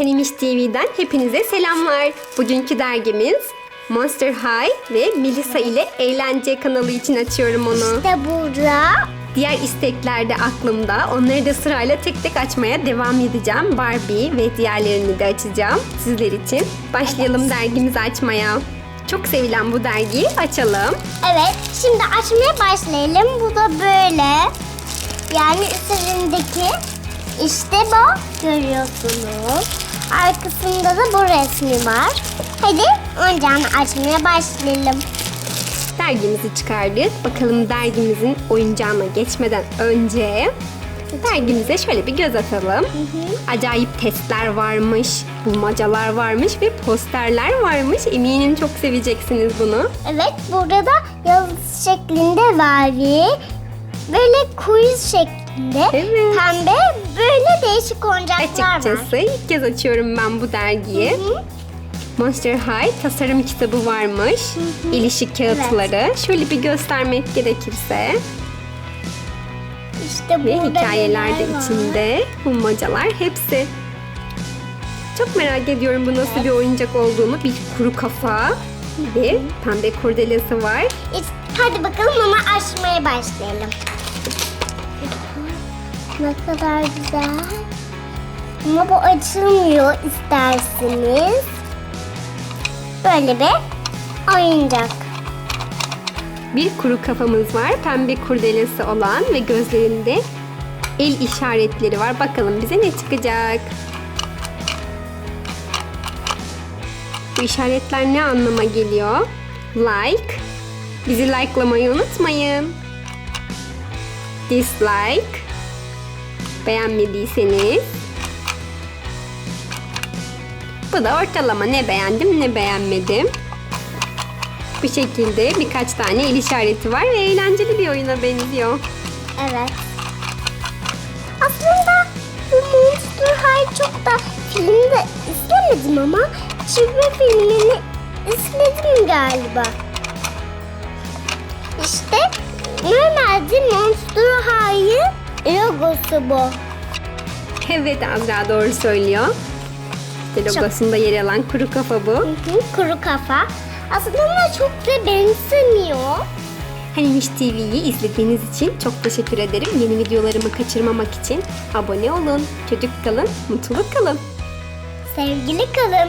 Hanimiş TV'den hepinize selamlar. Bugünkü dergimiz Monster High ve Melissa ile Eğlence kanalı için açıyorum onu. İşte burada Diğer istekler de aklımda. Onları da sırayla tek tek açmaya devam edeceğim. Barbie ve diğerlerini de açacağım sizler için. Başlayalım dergimizi açmaya. Çok sevilen bu dergiyi açalım. evet şimdi açmaya başlayalım. Bu da böyle. Yani üzerindeki işte bu görüyorsunuz. Arkasında da bu resmi var. Hadi oyuncağını açmaya başlayalım. Dergimizi çıkardık. Bakalım dergimizin oyuncağına geçmeden önce dergimize şöyle bir göz atalım. Acayip testler varmış, bulmacalar varmış ve posterler varmış. Eminim çok seveceksiniz bunu. Evet burada da yıldız şeklinde var böyle quiz şeklinde Evet. pembe böyle değişik oyuncaklar var. Açıkçası ilk kez açıyorum ben bu dergiyi. Hı. Monster High tasarım kitabı varmış. İlişik kağıtları. Şöyle bir göstermek gerekirse. İşte Ve hikayeler de var? içinde. Bulmacalar hepsi. Çok merak ediyorum bu nasıl bir oyuncak olduğunu. Bir kuru kafa ve pembe kurdelesi var. Hadi bakalım onu açmaya başlayalım. Ne kadar güzel. Ama bu açılmıyor isterseniz. Böyle bir oyuncak. Bir kuru kafamız var. Pembe kurdelesi olan ve gözlerinde el işaretleri var. Bakalım bize ne çıkacak? Bu işaretler ne anlama geliyor? Like. Bizi likelamayı unutmayın. Dislike. Beğenmediyseniz. Bu da ortalama ne beğendim ne beğenmedim. Bu şekilde birkaç tane el işareti var ve eğlenceli bir oyuna benziyor. Evet. Aslında bu Monster High çok da filmde izlemedim ama çizgi filmini izledim galiba. İşte normalde Monster High'ın logosu bu. Evet Azra doğru söylüyor. İşte logosunda yer alan kuru kafa bu. Hı hı, Kuru kafa. Aslında ona çok da benzemiyor. Hanimiş TV'yi izlediğiniz için çok teşekkür ederim. Yeni videolarımı kaçırmamak için abone olun. Çocuk kalın, mutluluk kalın. Sevgili kalın.